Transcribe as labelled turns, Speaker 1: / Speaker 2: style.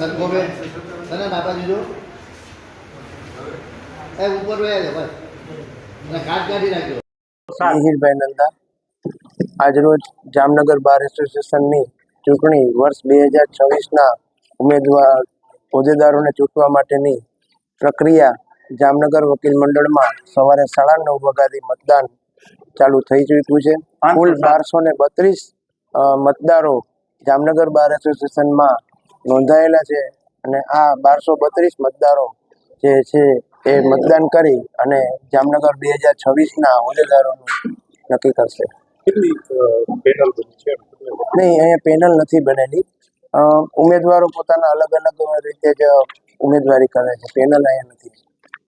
Speaker 1: સરખો બે. તને બાપા દીધું? એ ઉપર રહ્યા છે કાટ કાઢી નાખ્યો.
Speaker 2: મિહિરભાઈ નંદા આજરોજ જામનગર બાર એસોસિએશનની ચૂંટણી વર્ષ બે હજાર છવ્વીસના ઉમેદવાર હોદ્દેદારોને ચૂંટવા માટેની પ્રક્રિયા જામનગર વકીલ મંડળમાં સવારે સાડા નવ વાગ્યાથી મતદાન ચાલુ થઈ ચૂક્યું છે. કુલ બારસો ને બત્રીસ મતદારો જામનગર બાર એસોસિએશનમાં નોંધાયેલા છે. અને આ બારસો બત્રીસ મતદારો જે છે એ મતદાન કરી અને જામનગર બે હજાર છવ્વીસના હોદ્દેદારોનું નક્કી કરશે. નહીં અહીંયા પેનલ નથી બનેલી. અ, ઉમેદવારો પોતાના અલગ અલગ રીતે જ ઉમેદવારી કરે છે. પેનલ અહીંયા નથી.